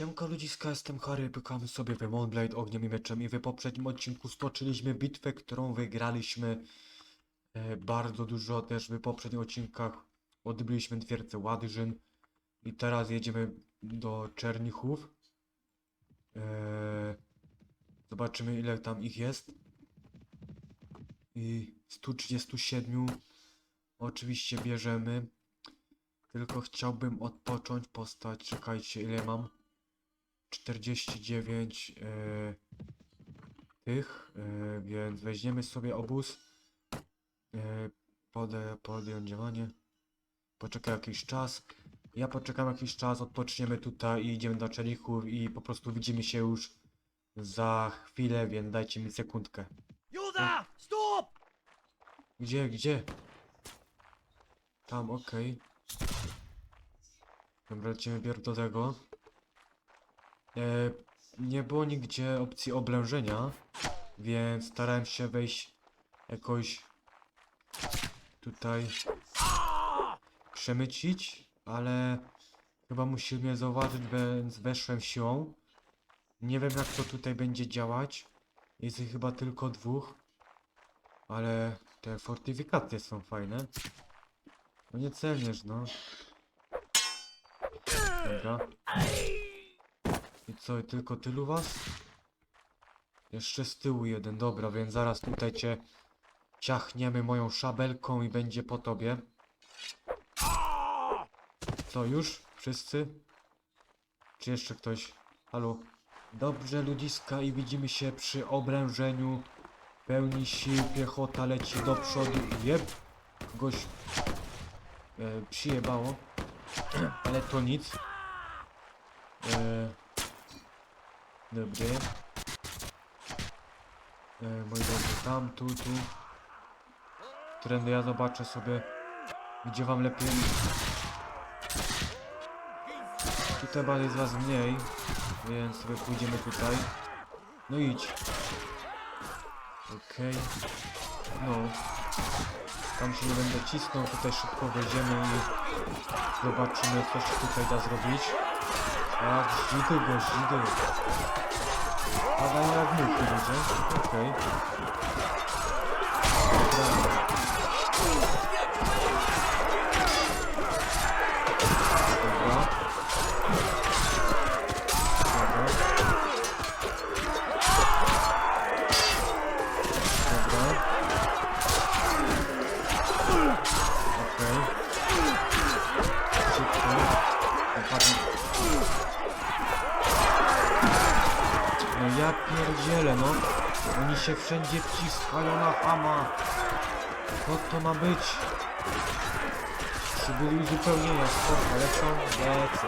Siemka ludziska, jestem Harry, pykamy sobie w Moonblade ogniem i mieczem i w poprzednim odcinku stoczyliśmy bitwę, którą wygraliśmy e, bardzo dużo, też w poprzednich odcinkach odbyliśmy twierdzę Ładyżyn i teraz jedziemy do Czernichów. E, zobaczymy ile tam ich jest. I 137 oczywiście bierzemy. Tylko chciałbym odpocząć, postać, czekajcie ile mam. 49 e, tych, e, więc weźmiemy sobie obóz. E, podę, podjąć działanie. Poczekaj jakiś czas. Ja poczekam jakiś czas, odpoczniemy tutaj i idziemy do Czelichów i po prostu widzimy się już za chwilę, więc dajcie mi sekundkę. Juda! Stop! Gdzie, gdzie? Tam, okej. Dobra, lecimy do tego. E, nie było nigdzie opcji oblężenia, więc starałem się wejść jakoś tutaj przemycić, ale chyba musi mnie zauważyć, więc weszłem siłą. Nie wiem jak to tutaj będzie działać. Jest ich chyba tylko dwóch. Ale te fortyfikacje są fajne. No nie celniesz, no. Dobra. Co, tylko tylu was? Jeszcze z tyłu jeden, dobra, więc zaraz tutaj cię ciachniemy moją szabelką i będzie po tobie. Co, już? Wszyscy? Czy jeszcze ktoś? Halo? Dobrze, ludziska, i widzimy się przy obrężeniu pełni sił, piechota leci do przodu. Jeb! Goś e, przyjebało, ale to nic. E, dobry. E, moi drodzy, tam, tu, tu. Trendy ja zobaczę sobie, gdzie wam lepiej. Tutaj bardziej z was mniej, więc sobie pójdziemy tutaj. No idź. Okej. No. Tam się nie będę cisnął, tutaj szybko wejdziemy i zobaczymy co się tutaj da zrobić. A, żidy go, żidy. Padają jak muchy ludzie. Okej. Dobra. Dobra. Dobra. Dobra. No ja pierdzielę, no. Oni się wszędzie wciskają na hama. Co to ma być? Przybyli uzupełnienia, spoko, lecą? Lecą.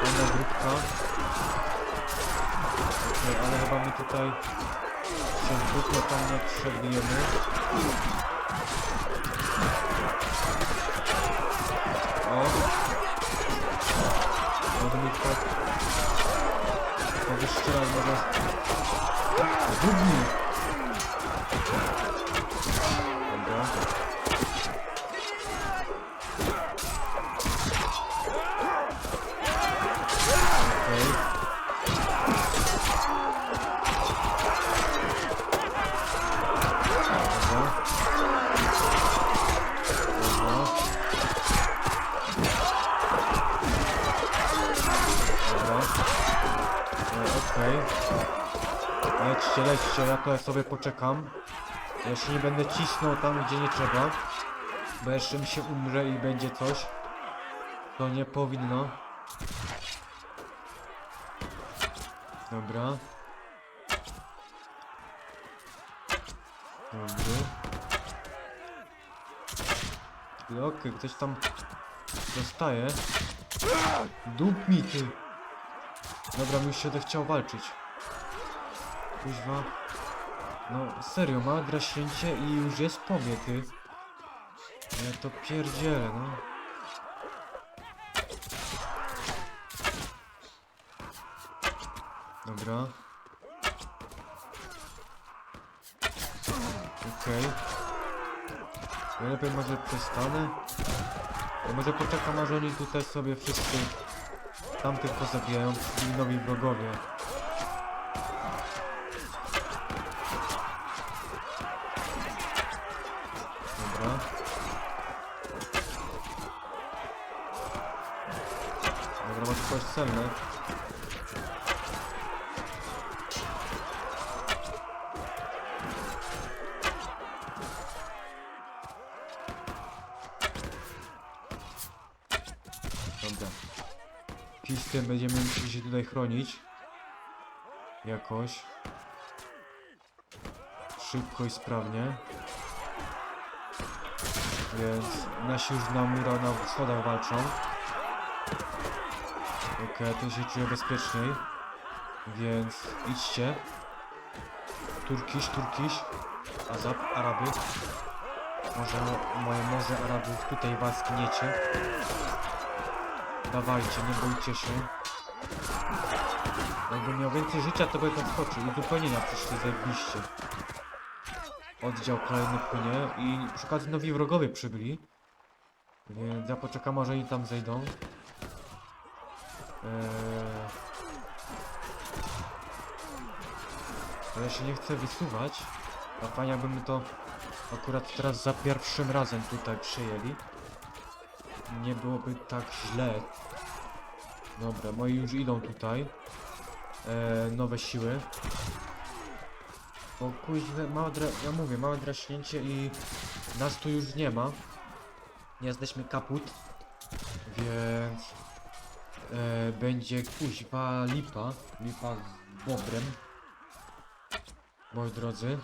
Fajna grupka. Okej, ale chyba my tutaj się zbytnio tam nie przebijemy. O! Może tak... Może strzelać, może... Zbudni! Lećcie, lećcie, ja tutaj sobie poczekam. Ja się nie będę cisnął tam, gdzie nie trzeba. Bo jeszcze mi się umrze i będzie coś. To nie powinno. Dobra. Dobry. Okej, ktoś tam dostaje. Dup mi ty. Dobra, mi już się chciał walczyć. Kuźwa. No serio, ma graśnięcie i już jest po mnie, ty. Ja to pierdzielę, no. Dobra. Okej. Ja lepiej może przestanę. Ja może poczekam aż oni tutaj sobie wszyscy tamtych pozabijają i nowi wrogowie. Dobra, może coś cenne. Dobra. Pistem będziemy musieli się tutaj chronić. Jakoś. Szybko i sprawnie. Więc nasi już na mura na schodach walczą. Okej, tu się czuję bezpieczniej. Więc idźcie. Turkiś, Turkiś. Azab, Araby. Może moje morze Arabów tutaj was gniecie. Dawajcie, nie bójcie się. Jakbym miał więcej życia, to by tam skoczył. I zupełnienia przyszli zajebiście. Oddział kolejny płynie i przy okazji nowi wrogowie przybyli. Więc ja poczekam, aż oni tam zejdą. Eee... Ale się nie chcę wysuwać. A fajnie jakby to akurat teraz za pierwszym razem tutaj przyjęli. Nie byłoby tak źle. Dobra, moi już idą tutaj. Eee, nowe siły. O kuźwa, małe ja mówię, małe draśnięcie i nas tu już nie ma. Nie jesteśmy kaput. Więc e, będzie kuźwa lipa. Lipa z bobrem. Moi drodzy.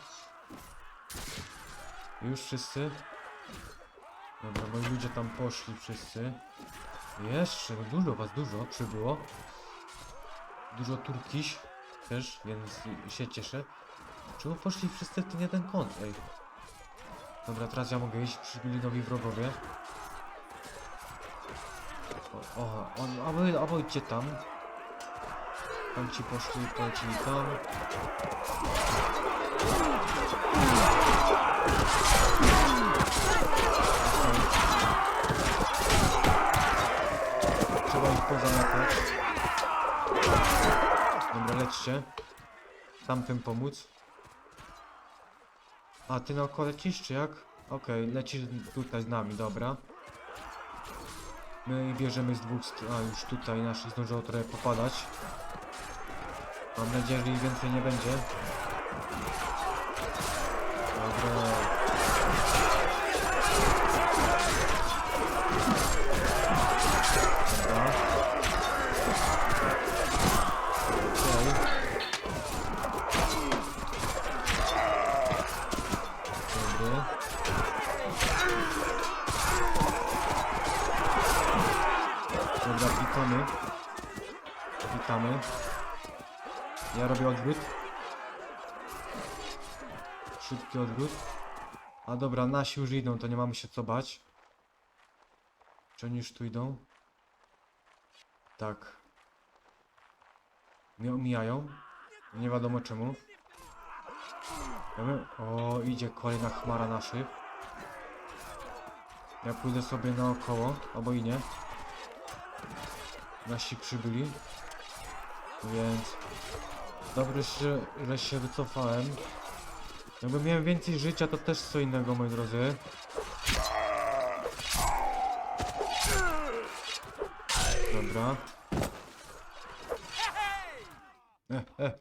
Już wszyscy. Dobra, moi ludzie tam poszli wszyscy. Jeszcze, no dużo was, dużo przybyło. Dużo turkiś też, więc się cieszę. Czemu poszli wszyscy w ten jeden kąt, ej? Dobra, teraz ja mogę iść, przybyli nowi wrogowie. O, on, a wy, a tam. Tam ci poszli, polecili tam. Trzeba ich pozamiatać. Dobra, lećcie. Tamtym pomóc. A, ty naokoło lecisz, czy jak? Okej, lecisz tutaj z nami, dobra. My bierzemy z dwóch stron. A, już tutaj nasi zdążyło trochę popadać. Mam nadzieję, że ich więcej nie będzie. Dobra. Klikamy. Klikamy. Ja robię odwrót. Szybki odwrót. A dobra, nasi już idą, to nie mamy się co bać. Czy oni już tu idą? Tak. Mnie omijają. Nie wiadomo czemu. O, idzie kolejna chmara naszych. Ja pójdę sobie naokoło, albo i nie. Nasi przybyli. Więc... Dobrze, że, że się wycofałem. Jakbym miał więcej życia, to też co innego, moi drodzy. Dobra. E, e.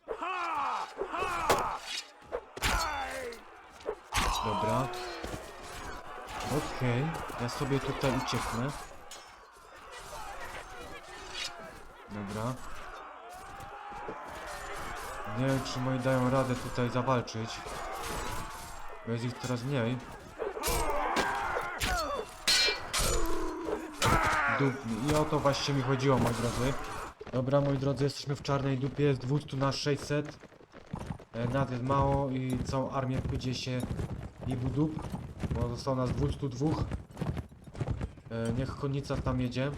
Dobra. Okej, ja sobie tutaj ucieknę. Dobra. Nie wiem, czy moi dają radę tutaj zawalczyć. Bo jest ich coraz mniej. Dupni. I o to właśnie mi chodziło, moi drodzy. Dobra, moi drodzy, jesteśmy w czarnej dupie z 200 na 600. E, Nad jest mało i całą armię pójdzie się i w dup. Bo zostało nas 202. E, niech konnica tam jedzie.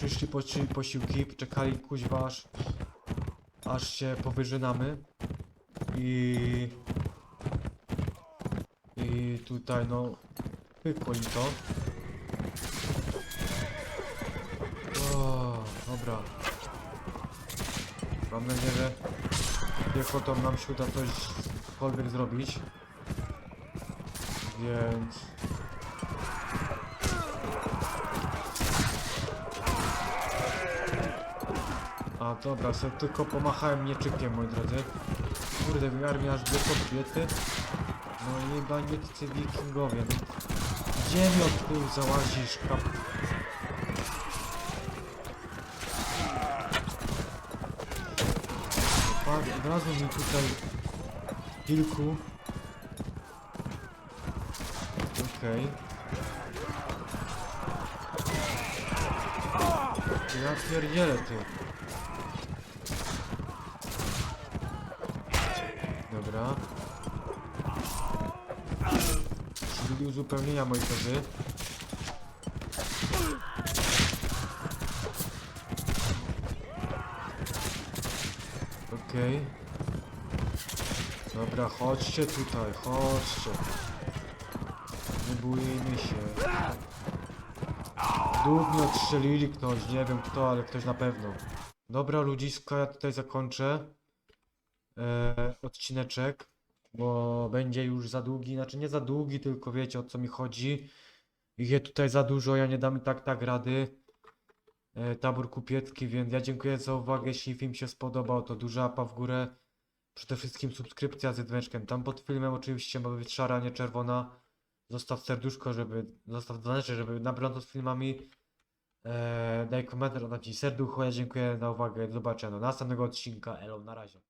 Przyszli posi posiłki, czekali kuźwa aż, aż się powyżynamy. I... I tutaj no... Pykło im to. Dobra. Mam nadzieję, że piechotą nam się uda cośkolwiek zrobić. Więc... dobra, sobie tylko pomachałem mieczykiem, moi drodzy. Kurde, w armii aż dwie kobiety. No i bandytcy wikingowie, no. Gdzie mi od tyłu załazisz, kap... Od razu mi tutaj kilku. Okej. Ja pierdzielę ty. Dobra. Czyli uzupełnienia moi drodzy. Okej. Dobra, chodźcie tutaj, chodźcie. Nie bójmy się. Dług mnie odstrzelili ktoś, nie wiem kto, ale ktoś na pewno. Dobra ludziska, ja tutaj zakończę e, odcineczek, bo będzie już za długi, znaczy nie za długi, tylko wiecie o co mi chodzi. Ich jest tutaj za dużo, ja nie dam tak tak rady. E, tabor kupiecki, więc ja dziękuję za uwagę, jeśli film się spodobał, to duża łapa w górę. Przede wszystkim subskrypcja z dzwoneczkiem. Tam pod filmem oczywiście ma być szara, nie czerwona. Zostaw serduszko, żeby, zostaw dzwoneczek, żeby na bieżąco z filmami. Eee, daj komentarz, oddam ci serducho. Ja dziękuję za uwagę. Do zobaczenia do następnego odcinka. Elo, na razie.